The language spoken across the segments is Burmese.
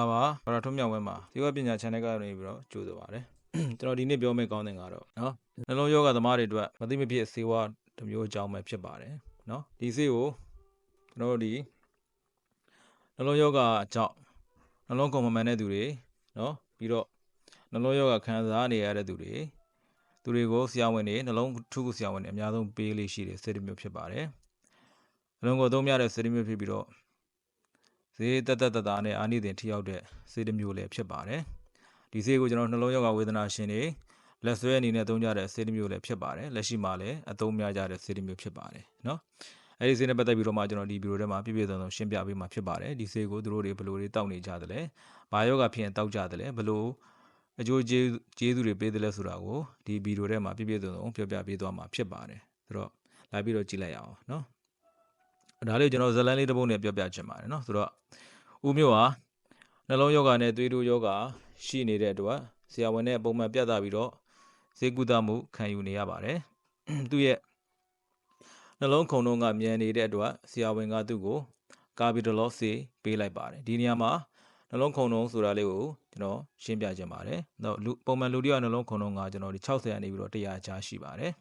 ပါပါဘာသာထုံးမြောက်ဝဲမှာဇီဝပညာ channel ကနေပြီးတော့ကြိုးဆိုပါတယ်ကျွန်တော်ဒီနေ့ပြောမယ့်ကောင်းတဲ့ကတော့နော်နှလုံးယောဂသမားတွေအတွက်မသိမဖြစ်စေဝါတစ်မျိုးအကြောင်းပဲဖြစ်ပါတယ်နော်ဒီဆေးကိုကျွန်တော်တို့ဒီနှလုံးယောဂအကြောင်းနှလုံးကုန်မမှန်တဲ့သူတွေနော်ပြီးတော့နှလုံးယောဂခံစားနေရတဲ့သူတွေသူတွေကိုဆရာဝန်တွေနှလုံးထုခုဆရာဝန်တွေအများဆုံးပေးလေးရှိတဲ့ဆေးတစ်မျိုးဖြစ်ပါတယ်နှလုံးကိုအသုံးများတဲ့ဆေးတစ်မျိုးဖြစ်ပြီးတော့ ဈေးတက်တက်တတာနဲ့အာနိသင်ထိရောက်တဲ့ဈေးတစ်မျိုးလည်းဖြစ်ပါတယ်ဒီဈေးကိုကျွန်တော်နှလုံးရောဂါဝေဒနာရှင်တွေလက်ဆွဲအနေနဲ့သုံးကြတဲ့ဈေးတစ်မျိုးလည်းဖြစ်ပါတယ်လက်ရှိမှာလည်းအသုံးများကြတဲ့ဈေးတစ်မျိုးဖြစ်ပါတယ်နော်အဲဒီဈေးနဲ့ပတ်သက်ပြီးတော့မှကျွန်တော်ဒီဗီဒီယိုထဲမှာပြည့်ပြည့်စုံစုံရှင်းပြပေးမှာဖြစ်ပါတယ်ဒီဈေးကိုတို့တွေဘယ်လိုတွေတောက်နေကြသလဲဘာယောဂဖြစ်ရင်တောက်ကြသလဲဘယ်လိုအကျိုးကျေးဇူးတွေပေးသလဲဆိုတာကိုဒီဗီဒီယိုထဲမှာပြည့်ပြည့်စုံစုံပြောပြပေးသွားမှာဖြစ်ပါတယ်ဆိုတော့လာပြီးတော့ကြည့်လိုက်ရအောင်နော် ဒါလေးကျွန်တော်ဇလန်းလေးတစ်ပုဒ်နဲ့ပြောပြချင်ပါတယ်နော်ဆိုတော့ဦးမျိုးဟာနှလုံးယောဂနဲ့သွေးတိုးယောဂရှိနေတဲ့အတွက်ဆရာဝန်နဲ့ပုံမှန်ပြသပြီးတော့ဈေးကုသမှုခံယူနေရပါတယ်သူ့ရဲ့နှလုံးခုန်တုံးကမြန်နေတဲ့အတွက်ဆရာဝန်ကသူ့ကိုကာဗီဒလော့ဆေးပေးလိုက်ပါတယ်ဒီနေရာမှာနှလုံးခုန်တုံးဆိုတာလေးကိုကျွန်တော်ရှင်းပြချင်ပါတယ်တော့ပုံမှန်လူတယောက်နှလုံးခုန်တုံးကကျွန်တော်ဒီ60ရာနေပြီးတော့100ချားရှိပါတယ်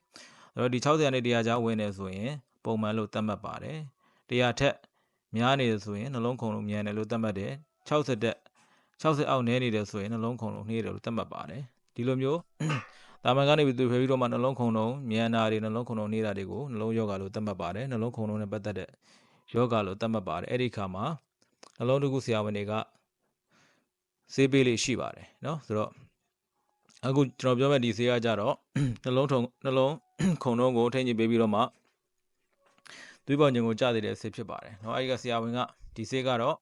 အဲ့တော့ဒီ60ရာနေ100ချားဝင်နေဆိုရင်ပုံမှန်လို့သတ်မှတ်ပါတယ် 100ထက်များနေတယ်ဆိုရင်နှလုံးခုန်လုံးမြန်တယ်လို့သတ်မှတ်တယ်60တက်60အောက်နည်းနေတယ်ဆိုရင်နှလုံးခုန်လုံးနှေးတယ်လို့သတ်မှတ်ပါတယ်ဒီလိုမျိုးတာမန်ကနေပြီးသူဖယ်ပြီးတော့မှနှလုံးခုန်လုံးမြန်တာတွေနှလုံးခုန်လုံးနှေးတာတွေကိုနှလုံးယောဂလို့သတ်မှတ်ပါတယ်နှလုံးခုန်လုံးနဲ့ပတ်သက်တဲ့ယောဂလို့သတ်မှတ်ပါတယ်အဲ့ဒီခါမှာနှလုံးတစ်ခုဆရာဝန်တွေကဆေးပေးလေးရှိပါတယ်เนาะဆိုတော့အခုကျွန်တော်ပြောမဲ့ဒီဆေးကကြတော့နှလုံးထုံနှလုံးခုန်လုံးကိုထိန်းချုပ်ပေးပြီးတော့မှ သွေးပေါင်ခြင်းကိုကြားသေးတဲ့ဆေးဖြစ်ပါတယ်เนาะအဲဒီကဆရာဝန်ကဒီဆေးကတော့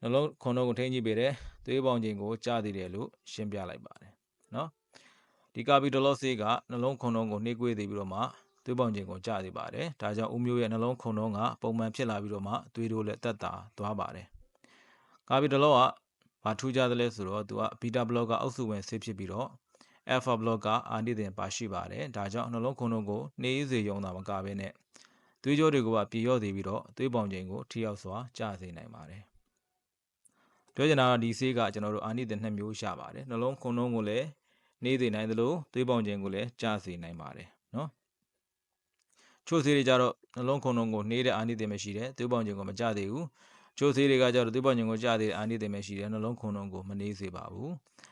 နှလုံးခုန်လုံးကိုထိန်းချုပ်ပေးတယ်သွေးပေါင်ခြင်းကိုကြားသေးတယ်လို့ရှင်းပြလိုက်ပါတယ်เนาะဒီကာပီတလော့ဆေးကနှလုံးခုန်လုံးကိုနှေးကွေးသေးပြီးတော့မှသွေးပေါင်ခြင်းကိုကြားသေးပါတယ်ဒါကြောင့်ဦးမျိုးရဲ့နှလုံးခုန်လုံးကပုံမှန်ဖြစ်လာပြီးတော့မှသွေးတိုးလည်းတက်တာသွားပါတယ်ကာပီတလော့ကဘာထူးခြားသလဲဆိုတော့သူကဘီတာဘလော့ကအောက်စုဝင်ဆေးဖြစ်ပြီးတော့ alpha block ကအာနိသင်ပါရှိပါတယ်ဒါကြောင့်နှလုံးခုန်လုံးကိုနှေးစေရုံသာမကဘဲနဲ့ သွေးကြောတွေကပါပြေရော့စေပြီးတော့သွေးပေါင်ချိန်ကိုထိရောက်စွာကျစေနိုင်ပါတယ်ပြောချင်တာကဒီဆေးကကျွန်တော်တို့အာနိသင်နှစ်မျိုးရှာပါတယ်နှလုံးခုန်လုံးကိုလည်းနှေးစေနိုင်သလိုသွေးပေါင်ချိန်ကိုလည်းကျစေနိုင်ပါတယ်နော်ချို့ဆေးတွေကြတော့နှလုံးခုန်လုံးကိုနှေးတဲ့အာနိသင်မရှိတဲ့သွေးပေါင်ချိန်ကိုမကျသေးဘူးချို့ဆေးတွေကကြတော့သွေးပေါင်ချိန်ကိုကျသေးတဲ့အာနိသင်မရှိတဲ့နှလုံးခုန်လုံးကိုမနှေးစေပါဘူး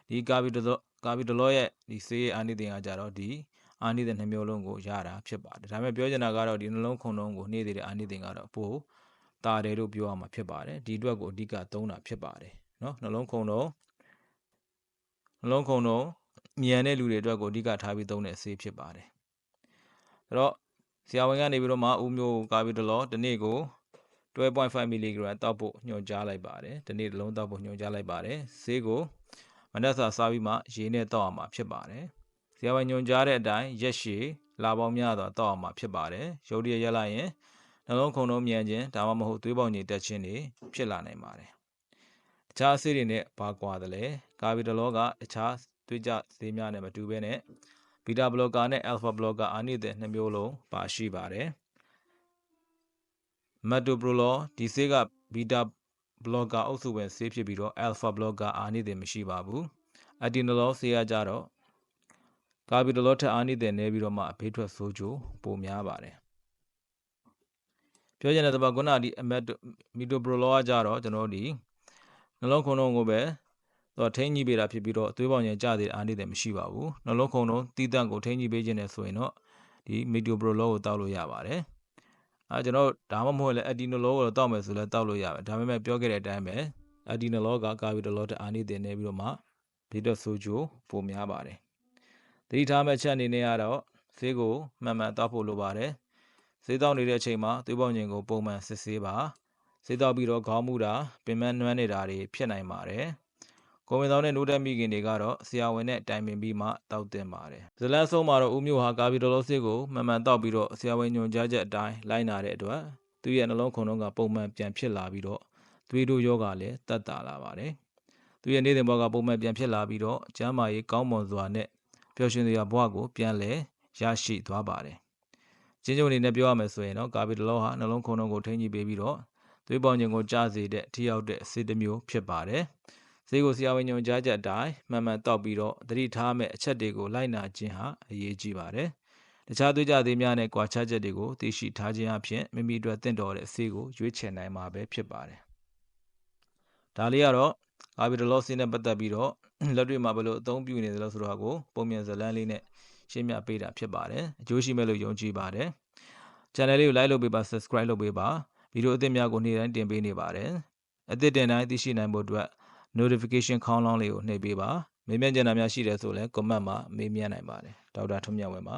ဒီကာဗီတလောကာဗီတလောရဲ့ဒီဆေးရဲ့အာနိသင်ကကြတော့ဒီ အာနိသင်နှမျိုးလုံးကိုရတာဖြစ်ပါတယ်ဒါပေမဲ့ပြောချင်တာကတော့ဒီနှလုံးခုန်လုံးကိုနှေးသေးတဲ့အာနိသင်ကတော့ပို့တာတယ်လို့ပြောရမှာဖြစ်ပါတယ်ဒီအတွက်ကိုအဓိကသုံးတာဖြစ်ပါတယ်နော်နှလုံးခုန်လုံးနှလုံးခုန်လုံးမြန်တဲ့လူတွေအတွက်ကိုအဓိကထားပြီးသုံးတဲ့ဆေးဖြစ်ပါတယ်အဲ့တော့ဆရာဝန်ကနေပြီးတော့မှဦးမျိုးကာဗီတလောဒီနေ့ကို12.5 mg တောက်ဖို့ညွှန်ကြားလိုက်ပါတယ်ဒီနေ့တစ်လုံးတောက်ဖို့ညွှန်ကြားလိုက်ပါတယ်ဆေးကိုမနက်စာစားပြီးမှရေနဲ့တောက်အောင်မှာဖြစ်ပါတယ်ဆ ရာဝန်ညွှန်ကြားတဲ့အတိုင်းရက်ရှည်လာပေါင်းများစွာတောက်အောင်မှာဖြစ်ပါတယ်ရုပ်ရည်ရက်လိုက်ရင်နှလုံးခုန်လုံးမြန်ခြင်းဒါမှမဟုတ်သွေးပေါင်ကြီးတက်ခြင်းတွေဖြစ်လာနိုင်ပါတယ်တခြားဆေးတွေနဲ့ဘာကွာသလဲကာဗီတလောကတခြားသွေးကြဆေးများနဲ့မတူဘဲနဲ့ဘီတာဘလော့ကာနဲ့အယ်ဖာဘလော့ကာအာနိသင်နှစ်မျိုးလုံးပါရှိပါတယ်မက်တိုပရိုလောဒီဆေးကဘီတာဘလော့ကာအုပ်စုဝင်ဆေးဖြစ်ပြီးတော့အယ်ဖာဘလော့ကာအာနိသင်မရှိပါဘူးအဒီနိုလောဆေးကကြတော့ ကာဗီတလောထက်အာနိသင်နေပြီးတော့မှဘေးထွက်ဆိုးကျိုးပိုများပါတယ်ပြောချင်တဲ့တပတ်ခုနဒီအမက်မီတိုပရိုလောကကြတော့ကျွန်တော်ဒီနှလုံးခုန်လုံးကိုပဲတော့ထိန်းကြီးပေးတာဖြစ်ပြီးတော့အသွေးပေါင်ရင်ကျသေးတဲ့အာနိသင်မရှိပါဘူးနှလုံးခုန်လုံးတီးတန့်ကိုထိန်းကြီးပေးခြင်းနဲ့ဆိုရင်တော့ဒီမီတိုပရိုလောကိုတောက်လို့ရပါတယ်အဲကျွန်တော်ဒါမှမဟုတ်လည်းအဒီနိုလောကိုတောက်မယ်ဆိုလည်းတောက်လို့ရပါတယ်ဒါပေမဲ့ပြောခဲ့တဲ့အတိုင်းပဲအဒီနိုလောကကာဗီတလောတဲ့အာနိသင်နေပြီးတော့မှဘေးထွက်ဆိုးကျိုးပိုများပါတယ်သ တိထားမယ့်ချက်အနေနဲ့ကတော့ဆေးကိုမှန်မှန်တောက်ဖို့လိုပါတယ်ဆေးတောက်နေတဲ့အချိန်မှာသွေးပေါင်ခြင်းကိုပုံမှန်စစ်ဆေးပါဆေးတောက်ပြီးတော့ခေါင်းမူတာပင်မနှွမ်းနေတာတွေဖြစ်နိုင်ပါတယ်ကိုဝင်သောနဲ့နိုးတက်မိခင်တွေကတော့ဆရာဝန်နဲ့တိုင်ပင်ပြီးမှတောက်တင်ပါတယ်ဇလန်ဆုံးမှာတော့ဦးမျိုးဟာကာဗီဒလိုစစ်ကိုမှန်မှန်တောက်ပြီးတော့ဆရာဝန်ညွှန်ကြားချက်အတိုင်းလိုက်နာတဲ့အတွက်သူ့ရဲ့နှလုံးခုန်လုံးကပုံမှန်ပြန်ဖြစ်လာပြီးတော့သွေးတို့ယောဂလည်းတက်တာလာပါတယ်သူရဲ့နေ့စဉ်ဘဝကပုံမှန်ပြန်ဖြစ်လာပြီးတော့ကျမ်းမာရေးကောင်းမွန်စွာနဲ့ ပျော်ရွှင်စရာဘဝကိုပြန်လည်ရရှိသွားပါတယ်။ချင်းချုံအနေနဲ့ပြောရမယ်ဆိုရင်တော့ကာဗီတလောဟာနှလုံးခုန်လုံးကိုထိန်းကြီးပေးပြီးတော့သွေးပေါင်ခြင်းကိုကြားစေတဲ့ထိရောက်တဲ့ဆေးတစ်မျိုးဖြစ်ပါတယ်။ဆေးကိုဆရာဝန်ညွှန်ကြားချက်အတိုင်းမှန်မှန်တောက်ပြီးတော့သတိထားမဲ့အချက်တွေကိုလိုက်နာခြင်းဟာအရေးကြီးပါတယ်။တခြားသွေးကြသေးများနဲ့ကွာခြားချက်တွေကိုသိရှိထားခြင်းအပြင်မိမိအတွက်တင့်တော်တဲ့ဆေးကိုရွေးချယ်နိုင်မှာပဲဖြစ်ပါတယ်။ဒါလေးကတော့ ကာဗီတလောဆေးနဲ့ပတ်သက်ပြီးတော့လက်တွေ့မှာဘယ်လိုအသုံးပြုနေသလဲဆိုတော့ကိုပုံမြန်ဇလန်းလေးနဲ့ရှင်းပြပေးတာဖြစ်ပါတယ်။အကျိုးရှိမဲ့လို့ယုံကြည်ပါတယ်။ channel လေးကို like လုပ်ပေးပါ subscribe လုပ်ပေးပါဗီဒီယိုအသစ်များကိုနေ့တိုင်းတင်ပေးနေပါတယ်အသစ်တင်တိုင်းသိရှိနိုင်ဖို့အတွက် notification ခေါင်းလောင်းလေးကိုနှိပ်ပေးပါမေးမြန်းကြတာများရှိတယ်ဆိုလည်း comment မှာမေးမြန်းနိုင်ပါတယ်ဒေါက်တာထွန်းမြတ်ဝင်းပါ